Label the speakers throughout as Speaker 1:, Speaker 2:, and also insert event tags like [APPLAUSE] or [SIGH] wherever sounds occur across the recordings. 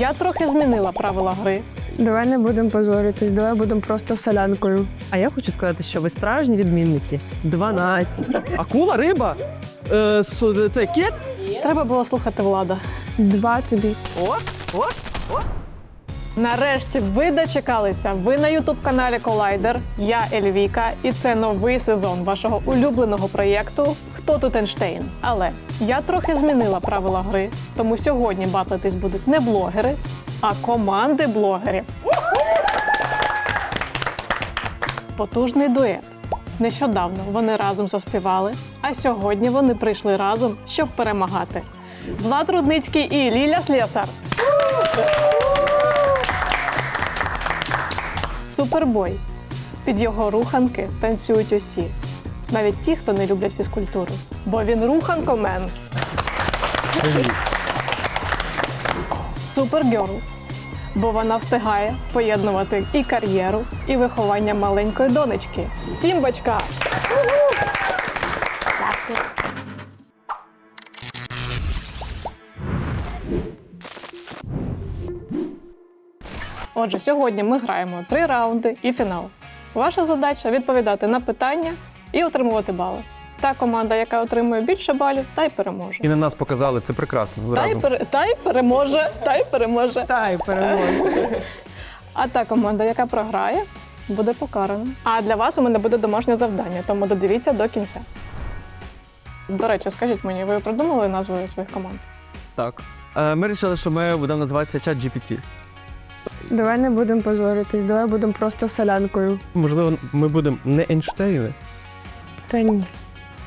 Speaker 1: Я трохи змінила правила гри.
Speaker 2: Давай не будемо позоритись, давай будемо просто солянкою.
Speaker 3: А я хочу сказати, що ви справжні відмінники. 12. Акула, риба? Е, су- це кіт?
Speaker 1: Треба було слухати влада.
Speaker 2: Два тобі.
Speaker 3: О, о.
Speaker 1: Нарешті ви дочекалися. Ви на ютуб-каналі Колайдер. Я Ельвіка, і це новий сезон вашого улюбленого проєкту Хто тут Ейнштейн. Але я трохи змінила правила гри, тому сьогодні батлитись будуть не блогери, а команди блогерів. Потужний дует. Нещодавно вони разом заспівали, а сьогодні вони прийшли разом, щоб перемагати. Влад Рудницький і Ліля Слєсар. Супербой. Під його руханки танцюють усі, навіть ті, хто не люблять фізкультуру. Бо він руханкомен. Супергерл. Бо вона встигає поєднувати і кар'єру, і виховання маленької донечки. Сімбочка! Отже, сьогодні ми граємо три раунди і фінал. Ваша задача відповідати на питання і отримувати бали. Та команда, яка отримує більше балів, та й переможе.
Speaker 4: І на нас показали, це прекрасно.
Speaker 1: Та й,
Speaker 4: Зразу.
Speaker 1: пере- та й переможе, та й переможе.
Speaker 3: Та й перемога. [LAUGHS]
Speaker 1: А та команда, яка програє, буде покарана. А для вас у мене буде домашнє завдання, тому додивіться до кінця. До речі, скажіть мені, ви придумали назви своїх команд?
Speaker 5: Так. Е, Ми вирішили, що ми будемо називатися чат GPT.
Speaker 2: Давай не будемо позоритись, давай будемо просто солянкою.
Speaker 4: Можливо, ми будемо не Ейнштейни.
Speaker 2: Та ні.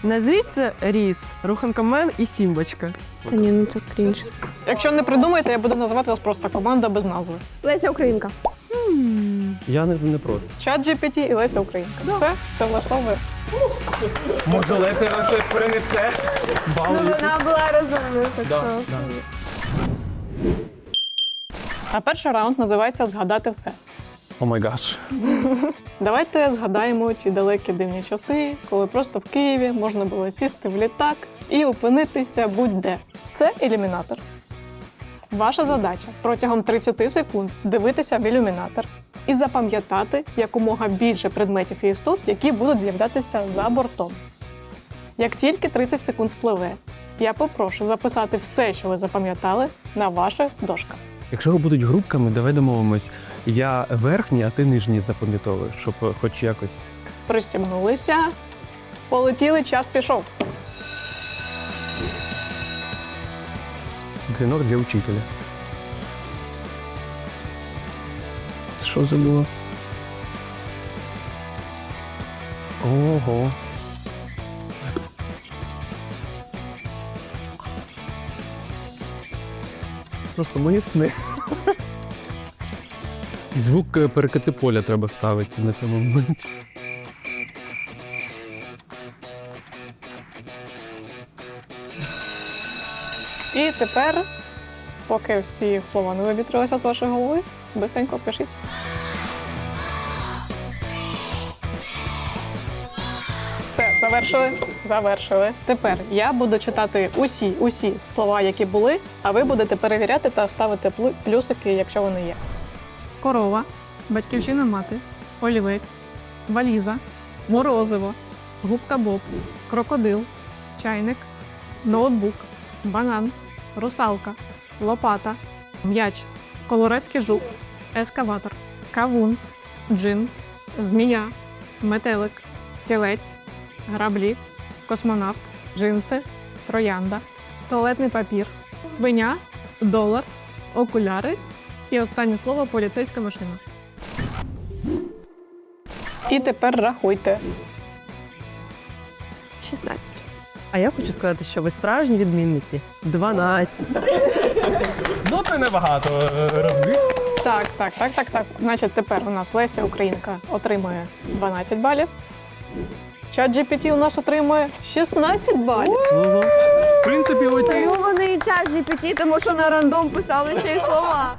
Speaker 3: Назвіть це Ріс, Руханкомен і Сімбочка.
Speaker 2: Та ні, ну це крінж.
Speaker 1: Якщо не придумаєте, я буду називати вас просто команда без назви.
Speaker 2: Леся Українка.
Speaker 4: Я не, не проти.
Speaker 1: Чат GPT і Леся Українка. Все, це влаштовує.
Speaker 4: Може, Леся нам щось перенесе. Бали.
Speaker 2: вона була розумною, так що.
Speaker 1: А перший раунд називається Згадати все.
Speaker 4: О май гаш.
Speaker 1: Давайте згадаємо ті далекі дивні часи, коли просто в Києві можна було сісти в літак і опинитися будь-де. Це ілюмінатор. Ваша задача протягом 30 секунд дивитися в ілюмінатор і запам'ятати якомога більше предметів і істот, які будуть з'являтися за бортом. Як тільки 30 секунд спливе, я попрошу записати все, що ви запам'ятали, на ваших дошках.
Speaker 4: Якщо ви будуть групками, давай домовимось. Я верхній, а ти нижній запам'ятовуєш, щоб е, хоч якось.
Speaker 1: Пристібнулися, полетіли, час пішов.
Speaker 4: Дзвінок для учителя. Що забула? Ого.
Speaker 5: Просто мої сни.
Speaker 4: І звук е, перекати поля треба ставити на цьому моменті.
Speaker 1: І тепер, поки всі слова не вивітрилися з вашої голови, бистренько пишіть. Завершили. Завершили. Тепер я буду читати усі, усі слова, які були, а ви будете перевіряти та ставити плюсики, якщо вони є. Корова, батьківщина мати, олівець, валіза, морозиво, губка Боб, крокодил, чайник, ноутбук, банан, русалка, лопата, м'яч, колорадський жук, ескаватор, кавун, джин, змія, метелик, стілець, граблі, космонавт, джинси, троянда, туалетний папір, свиня, долар, окуляри і останнє слово поліцейська машина. І тепер рахуйте.
Speaker 2: 16.
Speaker 3: А я хочу сказати, що ви справжні відмінники. 12.
Speaker 4: Ну, це небагато розбив.
Speaker 1: Так, так, так, так, так. Значить, тепер у нас Леся Українка отримує 12 балів. Чат GPT у нас отримує 16 балів.
Speaker 4: В принципі, оці.
Speaker 2: Ну вони і час GPT, тому що на рандом писали ще й слова.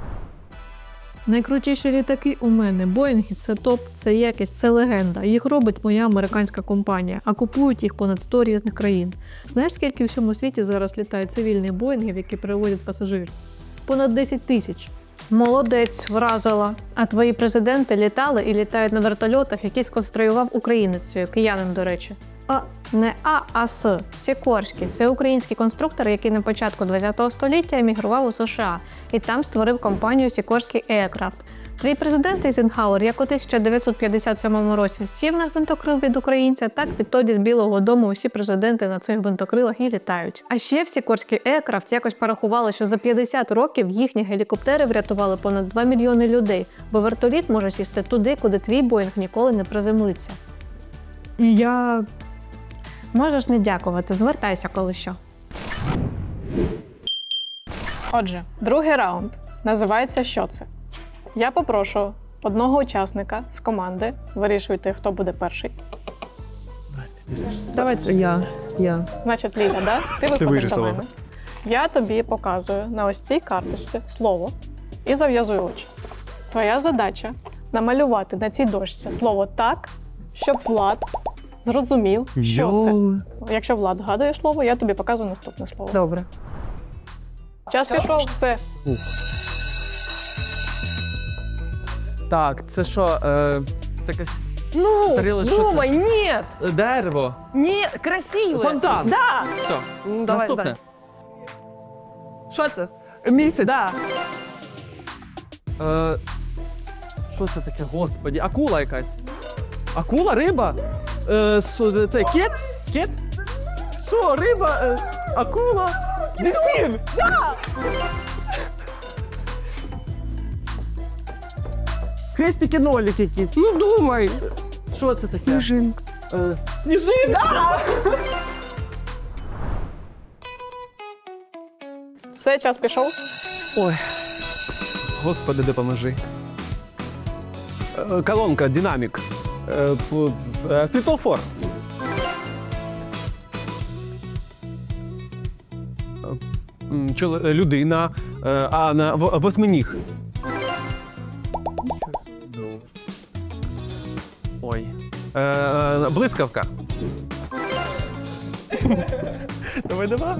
Speaker 1: Найкрутіші літаки у мене. Боїнги це топ, це якість, це легенда. Їх робить моя американська компанія, а купують їх понад 100 різних країн. Знаєш, скільки у всьому світі зараз літає цивільних боїнгів, які перевозять пасажирів? Понад 10 тисяч. Молодець, вразила. А твої президенти літали і літають на вертольотах, які сконструював українець, киянин, до речі. А не А, а С. Сікорський. Це український конструктор, який на початку ХХ століття емігрував у США і там створив компанію Сікорський Aircraft. Твій президент Ейзенхауер, як у 1957 році сів на гвинтокрил від українця, так відтоді з Білого Дому усі президенти на цих гвинтокрилах і літають. А ще в Сікорський Aircraft якось порахували, що за 50 років їхні гелікоптери врятували понад 2 мільйони людей, бо вертоліт може сісти туди, куди твій Боїнг ніколи не приземлиться. І я. Можеш не дякувати, звертайся коли що. Отже, другий раунд називається Що це? Я попрошу одного учасника з команди. Вирішуйте, хто буде перший.
Speaker 3: Давайте я. Я.
Speaker 1: Значить, Ліля, да? Ти виходиш до мене. Я тобі показую на ось цій карточці слово і зав'язую очі. Твоя задача намалювати на цій дошці слово так, щоб Влад зрозумів, що це. Якщо Влад гадує слово, я тобі показую наступне слово.
Speaker 3: Добре.
Speaker 1: Час пішов, все.
Speaker 5: Так, це що? Е, це якась
Speaker 3: Ну,
Speaker 5: Тарілочка, що
Speaker 3: думай, ні!
Speaker 5: е, дерево.
Speaker 3: Ні, красиво.
Speaker 5: Фонтан.
Speaker 3: Да.
Speaker 5: Все.
Speaker 3: Ну, давай,
Speaker 5: Наступне.
Speaker 3: Що це?
Speaker 5: Місяць.
Speaker 3: Да.
Speaker 5: Е, що це таке? Господі, акула якась. Акула, риба? Е, со- це кіт? Кіт? Що, риба? Е, акула? Дельфін! Хрестики нолик якісь.
Speaker 3: Ну, думай.
Speaker 5: Що це таке?
Speaker 2: Сніжинка.
Speaker 5: Е, сніжинка!
Speaker 1: Все, час пішов.
Speaker 4: Ой. Господи, допоможи. Е, Колонка, динамік. Е, п- е, Світлофор. Е, м, е, Людина, е, а на в- восьминіг. Е, Блискавка. [LAUGHS]
Speaker 5: Давай, давай.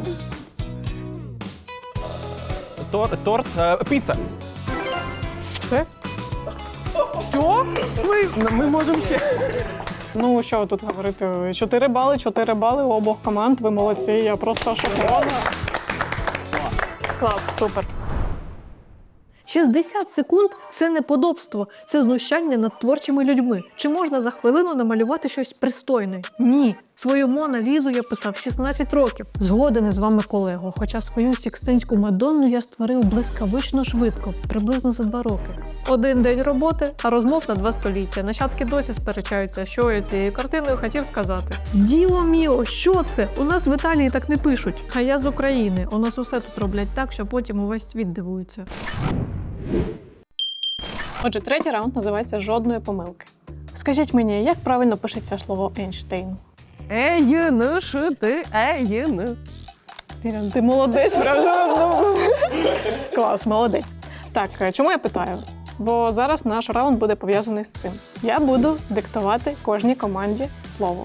Speaker 4: Тор- Торт, е, піца.
Speaker 1: Все.
Speaker 3: Що? Ми, ми можемо ще.
Speaker 1: Ну що тут говорити? Чотири бали, чотири бали у обох команд. Ви молодці. Я просто шокована. Клас. Клас, супер. 60 секунд це неподобство, це знущання над творчими людьми. Чи можна за хвилину намалювати щось пристойне? Ні. Свою Мона Лізу я писав 16 років. Згоден із вами, колего. Хоча свою сікстинську мадонну я створив блискавично швидко, приблизно за два роки. Один день роботи, а розмов на два століття. Нащадки досі сперечаються, що я цією картиною хотів сказати. Діло міо, що це? У нас в Італії так не пишуть. А я з України. У нас усе тут роблять так, що потім увесь світ дивується. Отже, третій раунд називається жодної помилки. Скажіть мені, як правильно пишеться слово Ейнштейн?
Speaker 3: Ей, що ти? Ей,
Speaker 1: Ірин, ти молодець, правда? Клас, молодець. Так, е, чому я питаю? Бо зараз наш раунд буде пов'язаний з цим. Я буду диктувати кожній команді слово.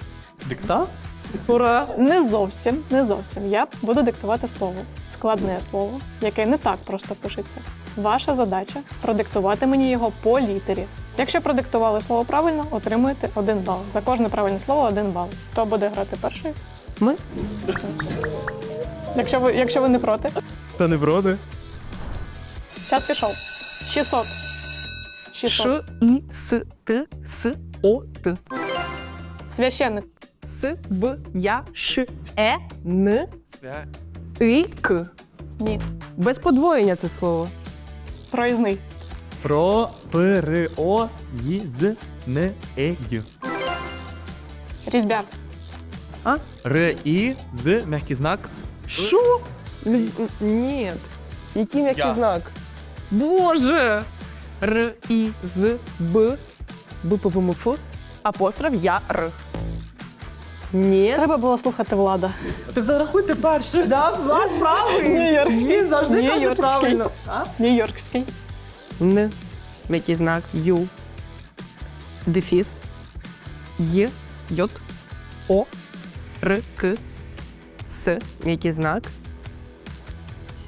Speaker 5: Дикта?
Speaker 3: Ура!
Speaker 1: Не зовсім, не зовсім. Я буду диктувати слово, складне слово, яке не так просто пишеться. Ваша задача продиктувати мені його по літері. Якщо продиктували слово правильно, отримуєте один бал. За кожне правильне слово один бал. Хто буде грати перший?
Speaker 3: Ми?
Speaker 1: Якщо ви, якщо ви не проти,
Speaker 5: Та не вроди.
Speaker 1: час пішов. 600. 600.
Speaker 3: Ш, І, С, Т, С, О, Т.
Speaker 1: Священник.
Speaker 3: С, В, Я, Ш, Е, Н, І, К.
Speaker 1: Ні.
Speaker 3: Без подвоєння це слово.
Speaker 1: Проїзний.
Speaker 5: Про перео їз не ею.
Speaker 1: Різьбяр.
Speaker 5: Р і з м'який знак.
Speaker 3: Що? Ні. Який м'який
Speaker 5: Я.
Speaker 3: знак? Боже! Р, І, З, Б, Б, П, П, М, Ф, апостроф, Я, Р. Ні.
Speaker 1: Треба було слухати влада.
Speaker 3: Так зарахуйте перше. Да, Влад правий.
Speaker 1: Нью-Йоркський.
Speaker 3: Він завжди каже
Speaker 1: Нью-Йоркський.
Speaker 3: правильно. А?
Speaker 1: Нью-Йоркський.
Speaker 3: Н, м'який знак, Ю, дефіс, Є, Йот, О, Р, К, С, м'який знак,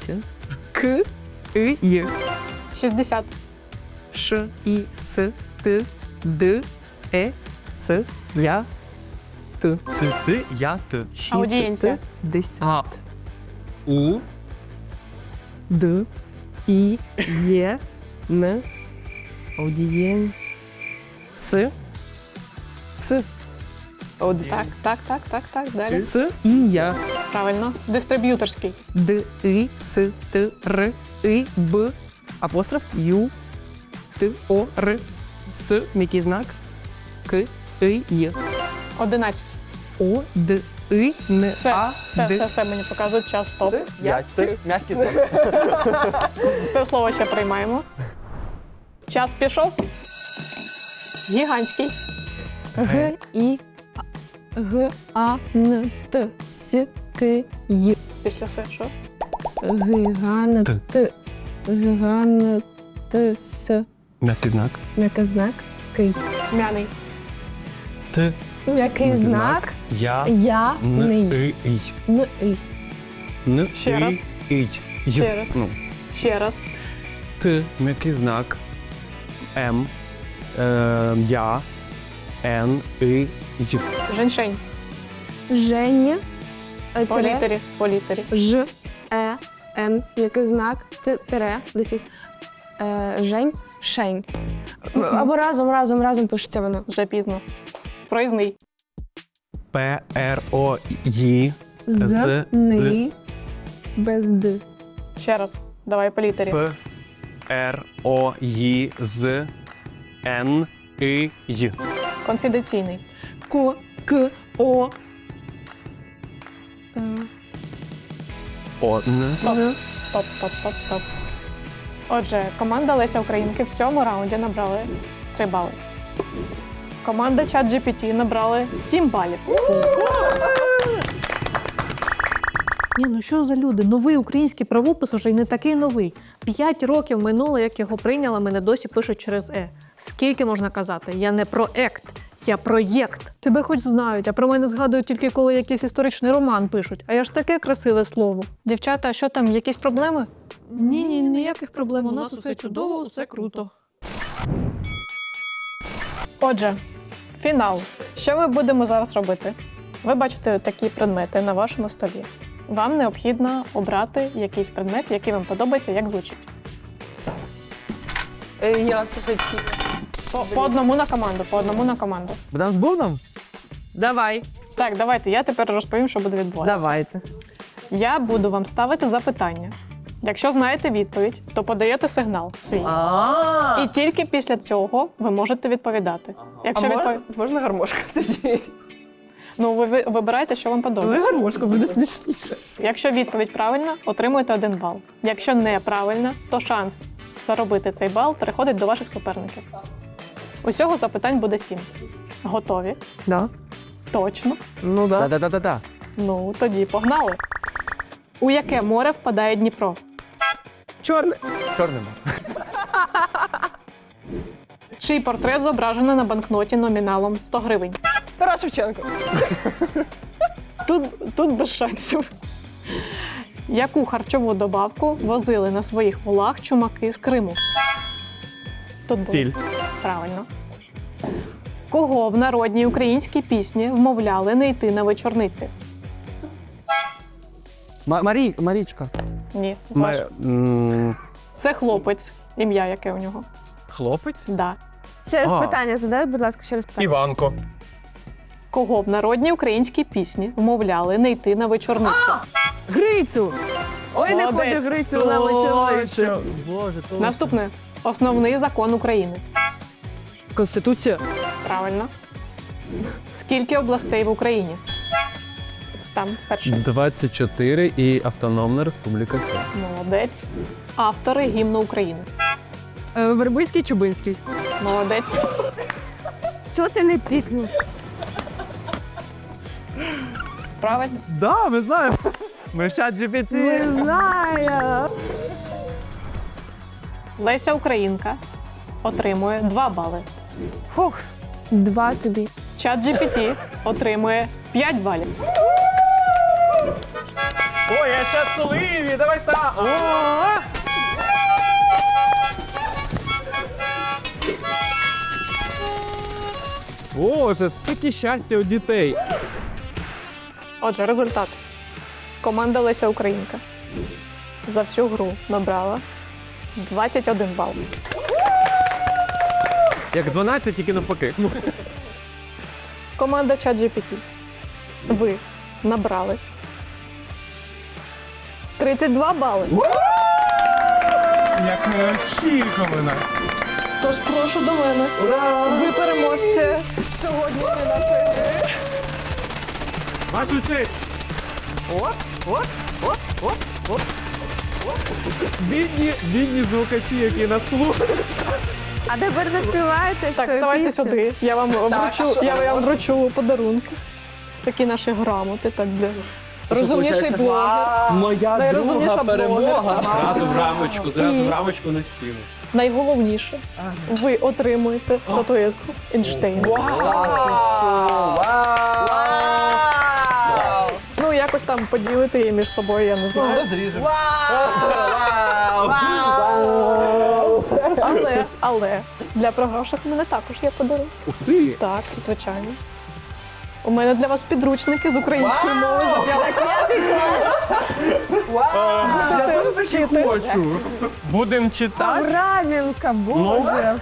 Speaker 3: С, К, И, Є.
Speaker 1: 60.
Speaker 3: Ш, І, С, Т, Д, Е, С, Я, Т.
Speaker 4: Си, ти, я, ти.
Speaker 1: Аудієнція.
Speaker 3: Десят.
Speaker 4: А. У.
Speaker 3: Д, І, Є, Н, Аудієн, Ц, Ц,
Speaker 1: Так, так, так, так, так. Далі.
Speaker 3: Ц, І, Я.
Speaker 1: Правильно. Дистриб'юторський.
Speaker 3: Д, І, С, Т, Р, І, Б, апостроф, Ю, Т, О, Р, С, м'який знак, К, І, Є.
Speaker 1: 11.
Speaker 3: О, Д, І, Н,
Speaker 1: Все,
Speaker 3: А,
Speaker 1: все,
Speaker 3: Д.
Speaker 1: все, все мені показують час. Стоп.
Speaker 5: Я, ти, м'який [LAUGHS] ти.
Speaker 1: Це слово ще приймаємо. Час пішов. Гігантський.
Speaker 2: Г, І, Г, А, Н, Т, С, К, Й.
Speaker 1: Після се, що?
Speaker 2: Гигант. Гигант, С,
Speaker 4: М'який знак.
Speaker 2: м'який знак, Кий.
Speaker 1: Тьмяний.
Speaker 4: Т.
Speaker 2: М'який
Speaker 4: М'який
Speaker 2: знак,
Speaker 4: Я.
Speaker 2: я, ний.
Speaker 4: І. І.
Speaker 2: Н.
Speaker 1: Ще раз.
Speaker 4: І. Й.
Speaker 1: Ще раз.
Speaker 4: Ну.
Speaker 1: Ще раз.
Speaker 4: Т. М'який знак. М. Е, я. Н. І. Й.
Speaker 1: Женьшень.
Speaker 2: Женя, е,
Speaker 1: По
Speaker 2: тире,
Speaker 1: літері. По літері.
Speaker 2: Ж, Е, Н, який знак, Т, тире, дефіс. Е, Жень, Шень. Або разом, разом, разом пишеться воно.
Speaker 1: Вже пізно. Проїзний.
Speaker 4: П. Р. О. Й.
Speaker 2: З,
Speaker 4: З,
Speaker 2: ни, без Д.
Speaker 1: Ще раз. Давай по літері.
Speaker 4: П. Р. О. Й. З. Н. І. Й.
Speaker 1: Конфіденційний.
Speaker 3: Ко, К, О,
Speaker 4: О. Н.
Speaker 1: Стоп. Стоп, стоп, стоп, стоп. Отже, команда Леся Українки в цьому раунді набрали 3 бали. Команда ChatGPT набрали 7 балів.
Speaker 6: Ні, ну що за люди? Новий український правопис уже й не такий новий. П'ять років минуло, як його прийняли, мене досі пишуть через Е. Скільки можна казати? Я не проект, я проєкт. Тебе хоч знають, а про мене згадують тільки коли якийсь історичний роман пишуть. А я ж таке красиве слово. Дівчата, а що там, якісь проблеми? Ні, ні, ніяких проблем. У нас усе чудово, усе круто.
Speaker 1: Отже, фінал. Що ми будемо зараз робити? Ви бачите такі предмети на вашому столі. Вам необхідно обрати якийсь предмет, який вам подобається, як звучить.
Speaker 3: Я це
Speaker 1: По, по одному на команду, по одному на команду.
Speaker 5: Богдан з Богданом?
Speaker 3: Давай,
Speaker 1: Так, давайте я тепер розповім, що буде відбуватися.
Speaker 3: давайте.
Speaker 1: Я буду вам ставити запитання. Якщо знаєте відповідь, то подаєте сигнал свій. І тільки після цього ви можете відповідати. Якщо відповідь...
Speaker 3: можна гармошка [LAUGHS] тоді?
Speaker 1: Ну, ви ви- вибирайте, що вам
Speaker 3: Але
Speaker 1: подобається.
Speaker 3: гармошка буде смішніше.
Speaker 1: Якщо відповідь правильна, отримуєте один бал. Якщо неправильна, то шанс заробити цей бал переходить до ваших суперників. Усього запитань буде сім. Готові?
Speaker 3: Да.
Speaker 1: Точно.
Speaker 3: Ну да.
Speaker 5: Да-да-да-да.
Speaker 1: Ну, тоді погнали. У яке море впадає Дніпро?
Speaker 3: Чорне.
Speaker 5: Чорним.
Speaker 1: Чий портрет зображено на банкноті номіналом 100 гривень?
Speaker 3: Тарас Шевченко.
Speaker 1: Тут, тут без шансів. Яку харчову добавку возили на своїх волах чумаки з Криму? Тут.
Speaker 5: Сіль.
Speaker 1: Правильно. Кого в народній українській пісні вмовляли не йти на вечорниці?
Speaker 5: Ма- Марій, Марічка.
Speaker 1: Ні.
Speaker 4: Ма-
Speaker 1: ваш.
Speaker 4: м,
Speaker 1: Це хлопець. Ім'я яке у нього?
Speaker 4: Хлопець?
Speaker 1: Да.
Speaker 2: Ще раз
Speaker 4: А.
Speaker 2: питання задай, будь ласка, ще раз питання.
Speaker 4: Іванко.
Speaker 1: Кого в народній українській пісні вмовляли не йти на вечорниці?
Speaker 3: Грицю. Ой, не
Speaker 1: Молодець.
Speaker 3: ходить Грицю на вечорниці.
Speaker 5: Боже, то.
Speaker 1: Наступне основний закон України.
Speaker 3: Конституція.
Speaker 1: Правильно. Скільки областей в Україні? Там перше.
Speaker 4: 24 і Автономна Республіка Крим.
Speaker 1: Молодець. Автори гімну України.
Speaker 3: Е, Вербицький, Чубинський.
Speaker 1: Молодець.
Speaker 2: Чого ти не пікнув?
Speaker 1: Правильно.
Speaker 5: Да, ми знаємо. Ми ж чат GPT.
Speaker 3: Не знаю.
Speaker 1: Леся Українка отримує 2 бали.
Speaker 3: Фух.
Speaker 2: Два тобі.
Speaker 1: Чат GPT отримує 5 балів.
Speaker 5: Ой, я щасливі! Давай так!
Speaker 4: Боже, такі щастя у дітей.
Speaker 1: Отже, результат. Команда Леся Українка за всю гру набрала 21 бал.
Speaker 4: Як 12, тільки навпаки.
Speaker 1: Команда ChatGPT. Ви набрали 32 бали.
Speaker 4: Як неочікувано.
Speaker 1: Тож прошу до мене. Ви переможці сьогоднішньої нашої гри.
Speaker 4: Вашу честь! Бідні, бідні звукачі, які нас слухають.
Speaker 2: А тепер заспіваєте.
Speaker 1: Так, ставайте
Speaker 2: пісню.
Speaker 1: сюди. Я вам вручу, я вам вручу подарунки. Такі наші грамоти, так для розумніший блогер.
Speaker 5: Моя
Speaker 1: Найрозумніша
Speaker 5: друга перемога.
Speaker 1: блогерка.
Speaker 4: Зразу в рамочку, зразу в рамочку на стіну.
Speaker 1: Найголовніше, ви отримуєте статуетку Ейнштейна. Ну, якось там поділити її між собою, я не знаю.
Speaker 5: Розріжемо.
Speaker 1: Але, але для програшок мене також є подарунок.
Speaker 4: Ух ти!
Speaker 1: Так, звичайно. У мене для вас підручники з української мови за п'ятий клас.
Speaker 5: Я теж такі
Speaker 4: Хочу. Будемо читати.
Speaker 2: Равінка, боже.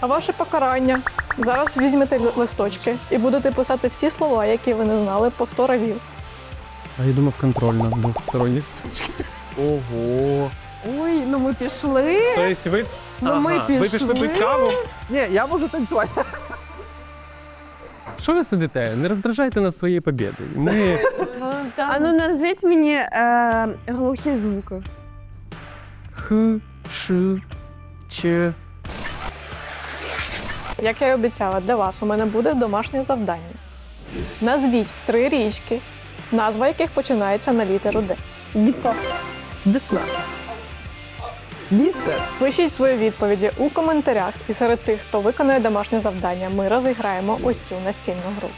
Speaker 1: А ваше покарання. Зараз візьмете ли- листочки і будете писати всі слова, які ви не знали, по 100 разів.
Speaker 4: А я думав контрольно, двосторонні. Ого.
Speaker 2: Ой, ну ми пішли.
Speaker 4: Тобто ви,
Speaker 2: Ну, ми
Speaker 4: ви пішли
Speaker 2: пішли.
Speaker 4: пити каву?
Speaker 5: Ні, я можу танцювати.
Speaker 4: Що ви сидите? Не роздражайте нас своєю побєдою. Ми
Speaker 2: А ну назвіть мені е, глухі звуки.
Speaker 4: х, ш, ч.
Speaker 1: Як я і обіцяла, для вас у мене буде домашнє завдання. Назвіть три річки, назва яких починається на літеру Д.
Speaker 2: Діпо.
Speaker 5: Десна. Містер.
Speaker 1: Пишіть свої відповіді у коментарях, і серед тих, хто виконує домашнє завдання, ми розіграємо ось цю настільну гру.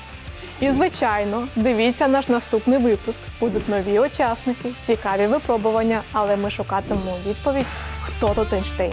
Speaker 1: І, звичайно, дивіться наш наступний випуск. Будуть нові учасники, цікаві випробування, але ми шукатимемо відповідь, хто тут Ейнштейн.